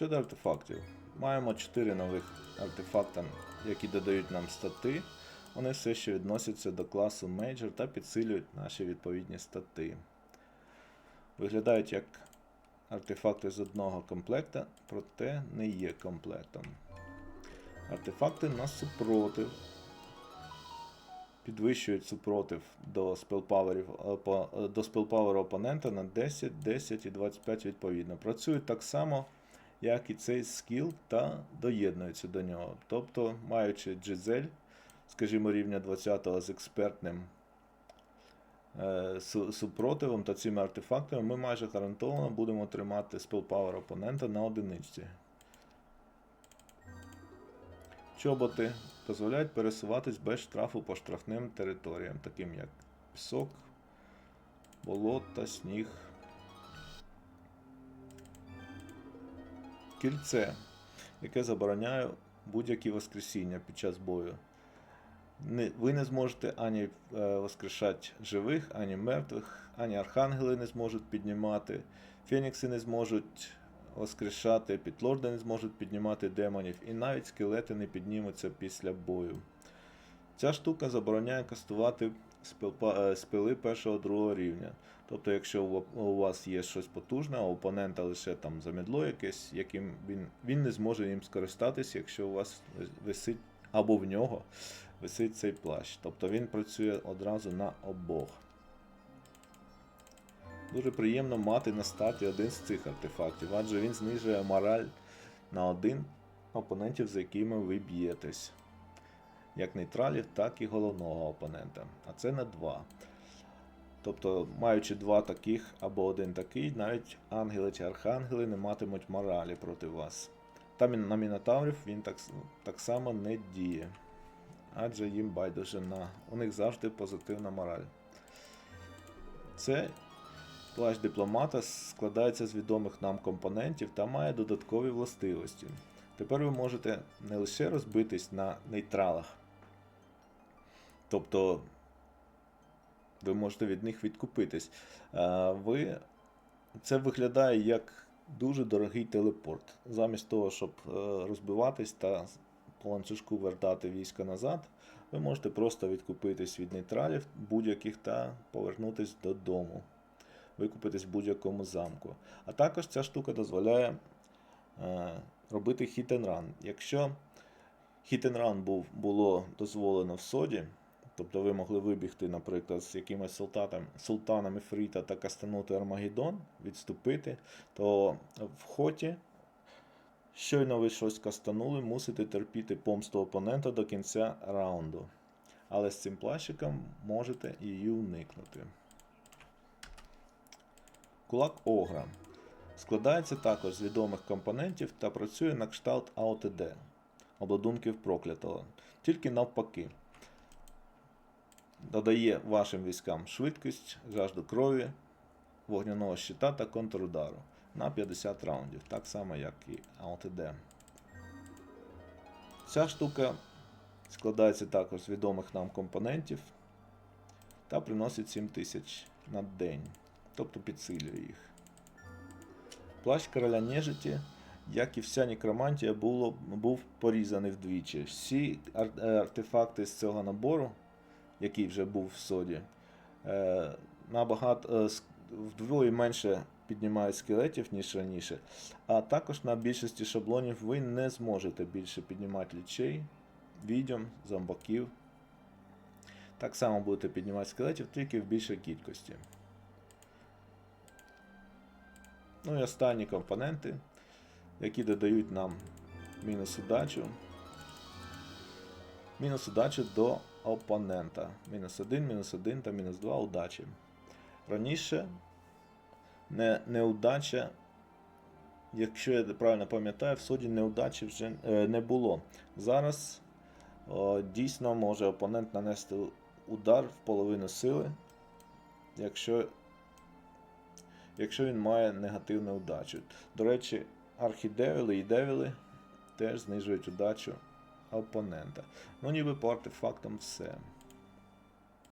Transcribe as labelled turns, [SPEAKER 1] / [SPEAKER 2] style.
[SPEAKER 1] Щодо артефактів, маємо 4 нових артефакта, які додають нам стати. Вони все ще відносяться до класу Major та підсилюють наші відповідні стати. Виглядають як артефакти з одного комплекта, проте не є комплектом. Артефакти на супротив. Підвищують супротив до спелпаверу опонента на 10, 10 і 25 відповідно. Працюють так само, як і цей скіл, та доєднуються до нього. Тобто, маючи джизель, скажімо, рівня 20 з експертним е, супротивом та цими артефактами, ми майже гарантовано будемо тримати спелпавер опонента на одиничці. Чоботи дозволяють пересуватись без штрафу по штрафним територіям, таким як пісок, болото, сніг. Кільце, яке забороняє будь-які воскресіння під час бою. Ви не зможете ані е, воскрешати живих, ані мертвих, ані архангели не зможуть піднімати, фенікси не зможуть воскрешати, підлорди не зможуть піднімати демонів, і навіть скелети не піднімуться після бою. Ця штука забороняє кастувати спили першого другого рівня. Тобто, якщо у, вас є щось потужне, а опонента лише там замідло якесь, яким він, він не зможе їм скористатись, якщо у вас висить або в нього висить цей плащ. Тобто він працює одразу на обох. Дуже приємно мати на старті один з цих артефактів, адже він знижує мораль на один опонентів, за якими ви б'єтесь. Як нейтралів, так і головного опонента. А це на два. Тобто, маючи два таких або один такий, навіть ангели чи архангели не матимуть моралі проти вас. Та на мінотаврів він так, так само не діє. Адже їм байдуже на. У них завжди позитивна мораль. Це плащ дипломата складається з відомих нам компонентів та має додаткові властивості. Тепер ви можете не лише розбитись на нейтралах. Тобто ви можете від них відкупитись. Ви... Це виглядає як дуже дорогий телепорт. Замість того, щоб е, розбиватись та по ланцюжку вертати війська назад, ви можете просто відкупитись від нейтралів будь-яких та повернутись додому. Викупитись в будь-якому замку. А також ця штука дозволяє е, робити hit and run. Якщо hit and run був, було дозволено в соді, тобто ви могли вибігти, наприклад, з якимось султатом, султаном Ефріта та кастанути Армагеддон, відступити, то в хоті, щойно ви щось кастанули, мусите терпіти помсту опонента до кінця раунду. Але з цим плащиком можете її уникнути. Кулак Огра. Складається також з відомих компонентів та працює на кшталт АОТД обладунків проклятого. Тільки навпаки. Додає вашим військам швидкість, жажду крові, вогняного щита та контрудару на 50 раундів, так само як і АОТД. Ця штука складається також з відомих нам компонентів та приносить 7000 на день, тобто підсилює їх. Плащ короля нежиті, як і вся некромантія, було, був порізаний вдвічі. Всі е, артефакти з цього набору, який вже був в соді, е, набагато е, вдвоє менше піднімають скелетів, ніж раніше. А також на більшості шаблонів ви не зможете більше піднімати лічей, відьом, зомбаків. Так само будете піднімати скелетів, тільки в більшій кількості. Ну і останні компоненти, які додають нам мінус удачу. Мінус удачу до опонента. Мінус 1, мінус 1 та мінус 2 удачі. Раніше не, неудача, якщо я правильно пам'ятаю, в суді неудачі вже е, не було. Зараз о, дійсно може опонент нанести удар в половину сили, якщо якщо він має негативну удачу. До речі, архідевіли і девіли теж знижують удачу опонента. Ну, ніби по артефактам все.